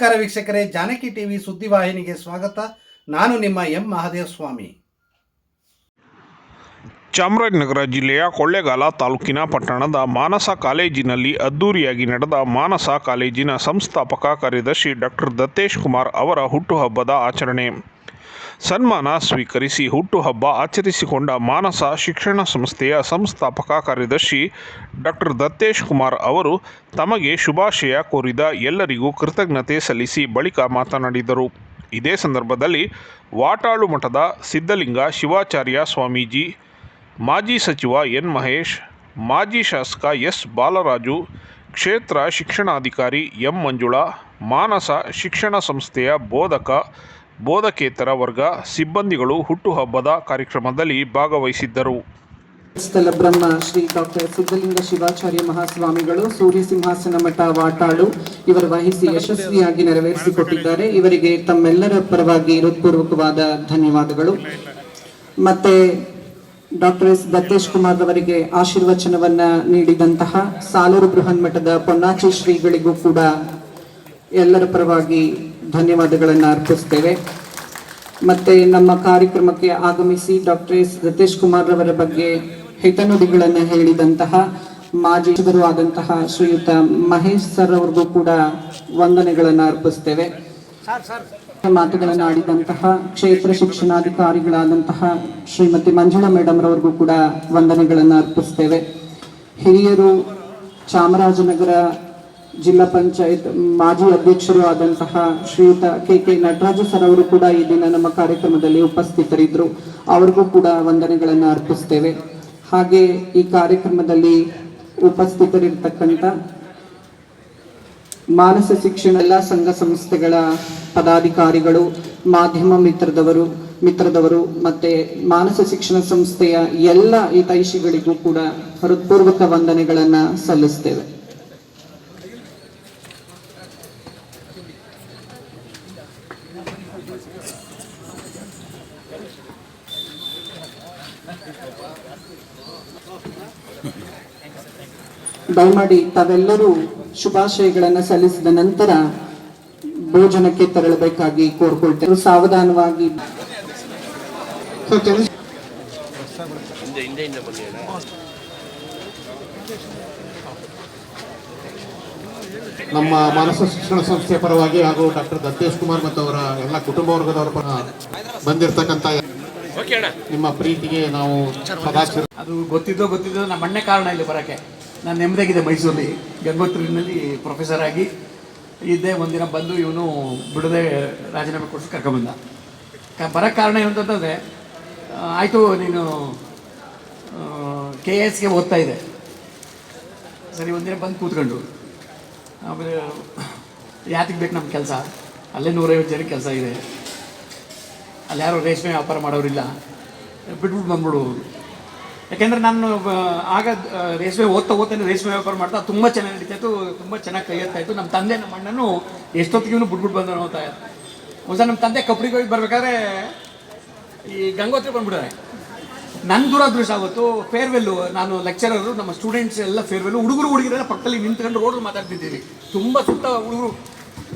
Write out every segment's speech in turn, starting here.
ನಮಸ್ಕಾರ ವೀಕ್ಷಕರೇ, ಜಾನಕಿ ಟಿವಿ ಸುದ್ದಿವಾಹಿನಿಗೆ ಸ್ವಾಗತ. ನಾನು ನಿಮ್ಮ ಎಂ ಮಹಾದೇವ ಸ್ವಾಮಿ ಚಾಮರಾಜನಗರ ಜಿಲ್ಲೆಯ ಕೊಳ್ಳೇಗಾಲ ತಾಲೂಕಿನ ಪಟ್ಟಣದ ಮಾನಸ ಕಾಲೇಜಿನಲ್ಲಿ ಅದ್ದೂರಿಯಾಗಿ ನಡೆದ ಮಾನಸ ಕಾಲೇಜಿನ ಸಂಸ್ಥಾಪಕ ಕಾರ್ಯದರ್ಶಿ ಡಾಕ್ಟರ್ ದತ್ತೇಶ್ ಕುಮಾರ್ ಅವರ ಹುಟ್ಟುಹಬ್ಬದ ಆಚರಣೆ. ಸನ್ಮಾನ ಸ್ವೀಕರಿಸಿ ಹುಟ್ಟುಹಬ್ಬ ಆಚರಿಸಿಕೊಂಡ ಮಾನಸ ಶಿಕ್ಷಣ ಸಂಸ್ಥೆಯ ಸಂಸ್ಥಾಪಕ ಕಾರ್ಯದರ್ಶಿ ಡಾಕ್ಟರ್ ದತ್ತೇಶ್ ಕುಮಾರ್ ಅವರು ತಮಗೆ ಶುಭಾಶಯ ಕೋರಿದ ಎಲ್ಲರಿಗೂ ಕೃತಜ್ಞತೆ ಸಲ್ಲಿಸಿ ಬಳಿಕ ಮಾತನಾಡಿದರು. ಇದೇ ಸಂದರ್ಭದಲ್ಲಿ ವಾಟಾಳು ಮಠದ ಸಿದ್ಧಲಿಂಗ ಶಿವಾಚಾರ್ಯ ಸ್ವಾಮೀಜಿ, ಮಾಜಿ ಸಚಿವ ಎನ್ ಮಹೇಶ್, ಮಾಜಿ ಶಾಸಕ ಎಸ್ ಬಾಲರಾಜು, ಕ್ಷೇತ್ರ ಶಿಕ್ಷಣಾಧಿಕಾರಿ ಎಂ ಮಂಜುಳಾ, ಮಾನಸ ಶಿಕ್ಷಣ ಸಂಸ್ಥೆಯ ಬೋಧಕ ಬೋಧಕೇತರ ವರ್ಗ ಸಿಬ್ಬಂದಿಗಳು ಹುಟ್ಟುಹಬ್ಬದ ಕಾರ್ಯಕ್ರಮದಲ್ಲಿ ಭಾಗವಹಿಸಿದ್ದರು. ಸ್ಥಳ ಬ್ರಹ್ಮ ಶ್ರೀ ಡಾಕ್ಟರ್ ಸಿದ್ಧಲಿಂಗ ಶಿವಾಚಾರ್ಯ ಮಹಾಸ್ವಾಮಿಗಳು, ಸೂರ್ಯ ಸಿಂಹಾಸನ ಮಠ ವಾಟಾಳು ಇವರು ವಹಿಸಿ ಯಶಸ್ವಿಯಾಗಿ ನೆರವೇರಿಸಿಕೊಟ್ಟಿದ್ದಾರೆ. ಇವರಿಗೆ ತಮ್ಮೆಲ್ಲರ ಪರವಾಗಿ ಹೃತ್ಪೂರ್ವಕವಾದ ಧನ್ಯವಾದಗಳು. ಮತ್ತೆ ಡಾಕ್ಟರ್ ಎಸ್ ದತ್ತೇಶ್ ಕುಮಾರ್ ಅವರಿಗೆ ಆಶೀರ್ವಚನವನ್ನ ನೀಡಿದಂತಹ ಸಾಲೂರು ಬೃಹನ್ ಮಠದ ಪೊನ್ನಾಚಿ ಶ್ರೀಗಳಿಗೂ ಕೂಡ ಎಲ್ಲರ ಪರವಾಗಿ ಧನ್ಯವಾದಗಳನ್ನು ಅರ್ಪಿಸ್ತೇವೆ. ಮತ್ತೆ ನಮ್ಮ ಕಾರ್ಯಕ್ರಮಕ್ಕೆ ಆಗಮಿಸಿ ಡಾಕ್ಟರ್ ಎಸ್. ಸತೀಶ್ ಕುಮಾರ್ ರವರ ಬಗ್ಗೆ ಹಿತನುಡಿಗಳನ್ನು ಹೇಳಿದಂತಹ ಮಾಜಿ ಸಚಿವರು ಆದಂತಹ ಶ್ರೀಯುತ ಮಹೇಶ್ ಸರ್ ಅವ್ರಿಗೂ ಕೂಡ ವಂದನೆಗಳನ್ನು ಅರ್ಪಿಸ್ತೇವೆ. ಮಾತುಗಳನ್ನು ಆಡಿದಂತಹ ಕ್ಷೇತ್ರ ಶಿಕ್ಷಣಾಧಿಕಾರಿಗಳಾದಂತಹ ಶ್ರೀಮತಿ ಮಂಜುಳಾ ಮೇಡಮ್ ರವರಿಗೂ ಕೂಡ ವಂದನೆಗಳನ್ನು ಅರ್ಪಿಸ್ತೇವೆ. ಹಿರಿಯರು ಚಾಮರಾಜನಗರ ಜಿಲ್ಲಾ ಪಂಚಾಯತ್ ಮಾಜಿ ಅಧ್ಯಕ್ಷರು ಆದಂತಹ ಶ್ರೀಯುತ ಕೆ ಕೆ ನಟರಾಜ ಸರ್ ಅವರು ಕೂಡ ಈ ದಿನ ನಮ್ಮ ಕಾರ್ಯಕ್ರಮದಲ್ಲಿ ಉಪಸ್ಥಿತರಿದ್ದರು. ಅವ್ರಿಗೂ ಕೂಡ ವಂದನೆಗಳನ್ನು ಅರ್ಪಿಸ್ತೇವೆ. ಹಾಗೆ ಈ ಕಾರ್ಯಕ್ರಮದಲ್ಲಿ ಉಪಸ್ಥಿತರಿರ್ತಕ್ಕಂಥ ಮಾನಸ ಶಿಕ್ಷಣ ಎಲ್ಲ ಸಂಘ ಸಂಸ್ಥೆಗಳ ಪದಾಧಿಕಾರಿಗಳು, ಮಾಧ್ಯಮ ಮಿತ್ರದವರು ಮಿತ್ರದವರು ಮತ್ತೆ ಮಾನಸ ಶಿಕ್ಷಣ ಸಂಸ್ಥೆಯ ಎಲ್ಲ ಹಿತೈಷಿಗಳಿಗೂ ಕೂಡ ಹೃತ್ಪೂರ್ವಕ ವಂದನೆಗಳನ್ನ ಸಲ್ಲಿಸ್ತೇವೆ. ದಯಮಾಡಿ ತಾವೆಲ್ಲರೂ ಶುಭಾಶಯಗಳನ್ನು ಸಲ್ಲಿಸಿದ ನಂತರ ಭೋಜನಕ್ಕೆ ತೆರಳಬೇಕಾಗಿ ಕೋರ್ಕೊಳ್ತೇವೆ. ಸಾವಧಾನವಾಗಿ. ನಮ್ಮ ಮಾನಸ ಶಿಕ್ಷಣ ಸಂಸ್ಥೆಯ ಪರವಾಗಿ ಹಾಗೂ ಡಾಕ್ಟರ್ ದತ್ತೇಶ್ ಕುಮಾರ್ ಮತ್ತು ಅವರ ಎಲ್ಲ ಕುಟುಂಬ ವರ್ಗದವರ ಪರ ಬಂದಿರತಕ್ಕಂಥ ನಿಮ್ಮ ಪ್ರೀತಿಗೆ ನಾವು ಅದು ಗೊತ್ತಿದ್ದೋ ಗೊತ್ತಿದ್ದೋ ನಮ್ಮ ಅಣ್ಣೆ ಕಾರಣ ಇಲ್ಲಿ ಬರೋಕ್ಕೆ. ನಾನು ನೆಮ್ಮದಿಯಾಗಿದ್ದೆ ಮೈಸೂರಲ್ಲಿ. ಗಂಗೋತ್ರಿನಲ್ಲಿ ಪ್ರೊಫೆಸರ್ ಆಗಿ ಇದ್ದೇ. ಒಂದಿನ ಬಂದು ಇವನು ಬಿಡದೆ ರಾಜೀನಾಮೆ ಕೊಡಿಸಿ ಕರ್ಕೊಂಬಂದ ಕ ಬರೋಕ್ಕೆ ಕಾರಣ ಏನು ಅಂತಂದರೆ ಆಯಿತು ನೀನು ಕೆ ಎಸ್ಗೆ ಓದ್ತಾ ಇದೆ ಸರಿ, ಒಂದಿನ ಬಂದು ಕೂತ್ಕೊಂಡು. ಆಮೇಲೆ ಯಾತಿಗೆ ಬೇಕು ನಮ್ಮ ಕೆಲಸ? ಅಲ್ಲೇ ನೂರೈವತ್ತು ಜನಕ್ಕೆ ಕೆಲಸ ಇದೆ. ಅಲ್ಲಿ ಯಾರು ರೇಷ್ಮೆ ವ್ಯಾಪಾರ ಮಾಡೋರಿಲ್ಲ. ಬಿಟ್ಬಿಟ್ಟು ಬಂದ್ಬಿಡು. ಯಾಕೆಂದ್ರೆ ನಾನು ಆಗ ರೇಷ್ಮೆ ಓದ್ತಾ ಓದ್ತಾನೆ ರೇಷ್ಮೆ ವ್ಯಾಪಾರ ಮಾಡ್ತಾ ತುಂಬ ಚೆನ್ನಾಗಿ ನಡೀತಾಯಿತ್ತು ತುಂಬ ಚೆನ್ನಾಗಿ ಕೈ ಇತ್ತು. ನಮ್ಮ ತಂದೆ, ನಮ್ಮ ಅಣ್ಣನು ಎಷ್ಟೊತ್ತಿಗೆ ಬಿಟ್ಬಿಟ್ಟು ಬಂದ ನೋಡ್ತಾ ಹೊಸ ನಮ್ಮ ತಂದೆ ಕಬ್ರಿಗೆ ಹೋಗಿ ಬರ್ಬೇಕಾದ್ರೆ ಈ ಗಂಗೋತ್ರಿ ಬಂದ್ಬಿಡ್ತಾರೆ ನನ್ನ ದುರಾದೃಷ್ಟ ಆವತ್ತು ಫೇರ್ವೆಲ್ಲು, ನಾನು ಲೆಕ್ಚರರು ನಮ್ಮ ಸ್ಟೂಡೆಂಟ್ಸ್ ಎಲ್ಲ ಫೇರ್ವೆಲ್ಲು, ಹುಡುಗರು ಹುಡುಗಿರೆಲ್ಲ ಪಕ್ಕದಲ್ಲಿ ನಿಂತ್ಕೊಂಡು ರೋಡ್ ಮಾತಾಡ್ತಿದ್ದೀವಿ. ತುಂಬ ಸುತ್ತ ಹುಡುಗರು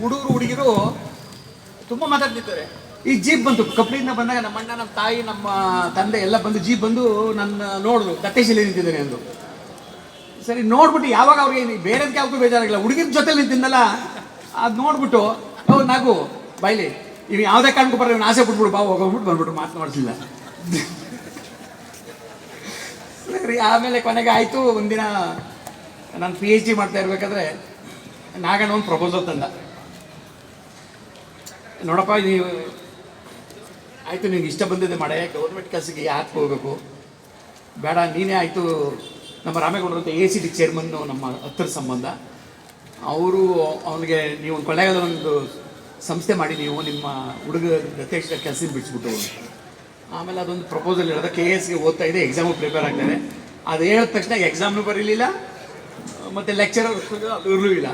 ಹುಡುಗರು ಹುಡುಗಿರು ತುಂಬ ಮಾತಾಡ್ತಿರ್ತಾರೆ ಈ ಜೀಪ್ ಬಂತು. ಕಪ್ಲಿಂದ ಬಂದಾಗ ನಮ್ಮ ಅಣ್ಣ, ನಮ್ಮ ತಾಯಿ, ನಮ್ಮ ತಂದೆ ಎಲ್ಲ ಬಂದು ಜೀಪ್ ಬಂದು ನನ್ನ ನೋಡಿದ್ರು. ದತ್ತೇಶಲ್ಲಿ ನಿಂತಿದ್ದೇನೆ ಅಂದು. ಸರಿ, ನೋಡ್ಬಿಟ್ಟು ಯಾವಾಗ ಅವ್ರಿಗೆ ಬೇರೆದಕ್ಕೆ ಯಾವಾಗೂ ಬೇಜಾರಾಗಿಲ್ಲ. ಹುಡುಗಿನ ಜೊತೆಲಿ ನಿಂತಿದ್ದಲ್ಲ ಅದು ನೋಡ್ಬಿಟ್ಟು, ಓ, ನಾಗು ಬಾಯ್ಲಿ ಇವ್ ಯಾವುದೇ ಕಾರಣಕ್ಕೂ ಇವ್ನು ಆಸೆ ಬಿಟ್ಬಿಡು ಬಾ ಹೋಗ್ಬಿಟ್ಟು ಬಂದ್ಬಿಟ್ಟು ಮಾತನಾಡಿಸಿಲ್ಲ ಸರಿ, ಆಮೇಲೆ ಕೊನೆಗೆ ಆಯಿತು. ಒಂದಿನ ನಾನು ಪಿ ಎಚ್ ಡಿ ಮಾಡ್ತಾ ಇರ್ಬೇಕಾದ್ರೆ ನಾಗಣ್ಣ ಒಂದು ಪ್ರಪೋಸಲ್ ತಂದ. ನೋಡಪ್ಪ ನೀವು ಆಯಿತು ನಿನಗೆ ಇಷ್ಟ ಬಂದಿದೆ ಮಾಡೆ. ಗೌರ್ಮೆಂಟ್ ಕೆಲಸಕ್ಕೆ ಯಾಕೆ ಹೋಗಬೇಕು? ಬೇಡ, ನೀನೇ ಆಯಿತು ನಮ್ಮ ರಾಮೇಗೌಡರು ಅಂತ ಎ ಸಿ ಡಿ ಚೇರ್ಮನ್ನು ನಮ್ಮ ಹತ್ತಿರ ಸಂಬಂಧ. ಅವರು ಅವನಿಗೆ ನೀವು ಒಂದು ಕೊಳ್ಳೆಗಾಲ ಒಂದು ಸಂಸ್ಥೆ ಮಾಡಿ, ನೀವು ನಿಮ್ಮ ಹುಡುಗ ದತ್ತೇಶ ಕೆಲಸ ಬಿಡಿಸ್ಬಿಟ್ಟು ಆಮೇಲೆ ಅದೊಂದು ಪ್ರಪೋಸಲ್ ಹೇಳಿದ. ಕೆ ಎಸ್ಗೆ ಓದ್ತಾ ಇದೆ ಎಕ್ಸಾಮು ಪ್ರಿಪೇರ್ ಆಗ್ತಾನೆ ಅದು ಹೇಳಿದ ತಕ್ಷಣ ಎಕ್ಸಾಮ್ನು ಬರೀಲಿಲ್ಲ, ಮತ್ತು ಲೆಕ್ಚರರ್ ಇರಲೂ ಇಲ್ಲ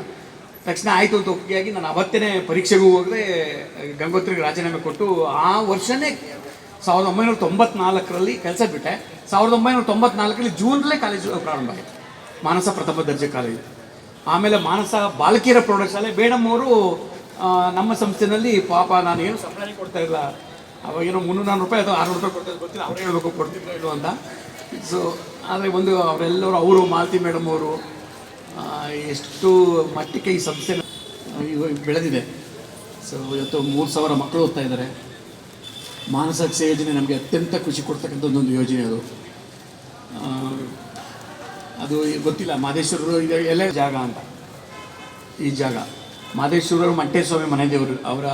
ತಕ್ಷಣ ಆಯಿತು ಅಂತ ಒಪ್ಪಿಗೆಯಾಗಿ ನಾನು ಅವತ್ತೇ ಪರೀಕ್ಷೆಗೂ ಹೋಗದೆ ಗಂಗೋತ್ರಿಗೆ ರಾಜೀನಾಮೆ ಕೊಟ್ಟು ಆ ವರ್ಷನೇ ಸಾವಿರದ ಒಂಬೈನೂರ ತೊಂಬತ್ನಾಲ್ಕರಲ್ಲಿ ಕೆಲಸ ಬಿಟ್ಟೆ. ಸಾವಿರದ ಒಂಬೈನೂರ ತೊಂಬತ್ನಾಲ್ಕರಲ್ಲಿ ಜೂನ್ಲೇ ಕಾಲೇಜು ಪ್ರಾರಂಭ ಆಯಿತು. ಮಾನಸ ಪ್ರಥಮ ದರ್ಜೆ ಕಾಲೇಜು. ಆಮೇಲೆ ಮಾನಸ ಬಾಲಕಿಯರ ಪ್ರೌಢಶಾಲೆ, ಮೇಡಮ್ ಅವರು ನಮ್ಮ ಸಂಸ್ಥೆನಲ್ಲಿ ಪಾಪ ನಾನು ಏನು ಸಪ್ಲೈ ಕೊಡ್ತಾ ಇಲ್ಲ. ಅವಾಗೇನೋ ಮುನ್ನೂರು ನಾನ್ನೂರು ರೂಪಾಯಿ ಅಥವಾ ಆರುನೂರು ರೂಪಾಯಿ ಕೊಡ್ತಾ ಗೊತ್ತಿಲ್ಲ. ಅವ್ರು ಹೇಳ್ಬೇಕು ಕೊಡ್ತಿದ್ರು ಇಲ್ಲ ಅಂತ. ಸೊ ಆದರೆ ಒಂದು ಅವರೆಲ್ಲರೂ, ಅವರು ಮಾಲತಿ ಮೇಡಮ್ ಅವರು ಎಷ್ಟು ಮಟ್ಟಕ್ಕೆ ಈ ಸಂಸ್ಥೆ ಇವಾಗ ಬೆಳೆದಿದೆ. ಸೊ ಇವತ್ತು ಮೂರು ಸಾವಿರ ಮಕ್ಕಳು ಓದ್ತಾ ಇದ್ದಾರೆ. ಮಾನಸ ಅಕ್ಷಯ ಯೋಜನೆ ನಮಗೆ ಅತ್ಯಂತ ಖುಷಿ ಕೊಡ್ತಕ್ಕಂಥ ಒಂದೊಂದು ಯೋಜನೆ ಅದು. ಅದು ಗೊತ್ತಿಲ್ಲ, ಮಾದೇಶ್ವರರು ಇದೆ, ಎಲ್ಲ ಜಾಗ ಅಂತ. ಈ ಜಾಗ. ಮಾದೇಶ್ವರರು ಮಂಟೇಸ್ವಾಮಿ ಮನೆ ದೇವರು ಅವರ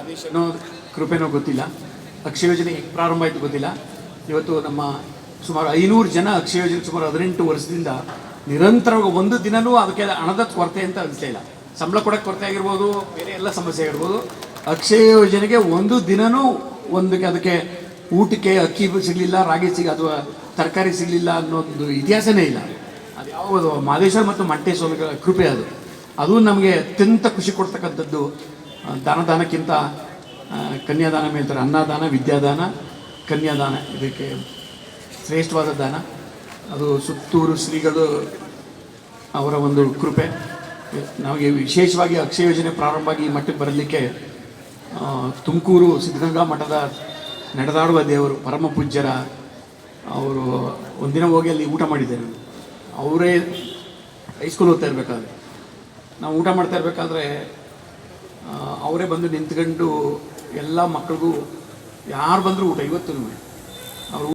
ಆದೇಶನೋ, ಕೃಪೆನೋ ಗೊತ್ತಿಲ್ಲ. ಅಕ್ಷಯ ಯೋಜನೆ ಪ್ರಾರಂಭ ಆಯಿತು ಗೊತ್ತಿಲ್ಲ. ಇವತ್ತು ನಮ್ಮ ಸುಮಾರು ಐನೂರು ಜನ ಅಕ್ಷಯ ಯೋಜನೆ ಸುಮಾರು ಹದಿನೆಂಟು ವರ್ಷದಿಂದ ನಿರಂತರವಾಗಿ ಒಂದು ದಿನನೂ ಅದಕ್ಕೆ ಹಣದ ಕೊರತೆ ಅಂತ ಅನಿಸ್ತಾ ಇಲ್ಲ. ಸಂಬಳ ಕೊಡೋಕ್ಕೆ ಕೊರತೆ ಆಗಿರ್ಬೋದು, ಬೇರೆ ಎಲ್ಲ ಸಮಸ್ಯೆ ಆಗಿರ್ಬೋದು. ಅಕ್ಷಯ ಯೋಜನೆಗೆ ಒಂದು ದಿನನೂ ಒಂದಕ್ಕೆ ಅದಕ್ಕೆ ಊಟಕ್ಕೆ ಅಕ್ಕಿ ಸಿಗಲಿಲ್ಲ, ರಾಗಿ ಸಿಗ, ಅಥವಾ ತರಕಾರಿ ಸಿಗಲಿಲ್ಲ ಅನ್ನೋದು ಇತಿಹಾಸನೇ ಇಲ್ಲ. ಅದು ಯಾವುದು, ಮಾದೇಶ್ವರ ಮತ್ತು ಮಂಟೇಶ್ವರಗಳ ಕೃಪೆ ಅದು. ಅದು ನಮಗೆ ಅತ್ಯಂತ ಖುಷಿ ಕೊಡ್ತಕ್ಕಂಥದ್ದು ದಾನದಾನಕ್ಕಿಂತ ಕನ್ಯಾದಾನ ಮೇಲ್ತಾರೆ, ಅನ್ನದಾನ, ವಿದ್ಯಾದಾನ, ಕನ್ಯಾದಾನ, ಇದಕ್ಕೆ ಶ್ರೇಷ್ಠವಾದ ದಾನ. ಅದು ಸುತ್ತೂರು ಶ್ರೀಗಳು ಅವರ ಒಂದು ಕೃಪೆ. ನಮಗೆ ವಿಶೇಷವಾಗಿ ಅಕ್ಷಯ ಯೋಜನೆ ಪ್ರಾರಂಭ ಆಗಿ ಈ ಮಟ್ಟಕ್ಕೆ ಬರಲಿಕ್ಕೆ ತುಮಕೂರು ಸಿದ್ಧಗಂಗಾ ಮಠದ ನಡೆದಾಡುವ ದೇವರು ಪರಮ ಪೂಜ್ಯರ ಅವರು ಒಂದಿನ ಹೋಗಿ ಅಲ್ಲಿ ಊಟ ಮಾಡಿದ್ದೆ ನಾನು ಅವರೇ ಹೈಸ್ಕೂಲ್ ಓದ್ತಾ ಇರಬೇಕಾದ್ರೆ. ನಾವು ಊಟ ಮಾಡ್ತಾ ಇರಬೇಕಾದ್ರೆ ಅವರೇ ಬಂದು ನಿಂತ್ಕೊಂಡು ಎಲ್ಲ ಮಕ್ಕಳಿಗೂ ಯಾರು ಬಂದರೂ ಊಟ. ಇವತ್ತು ಅವರು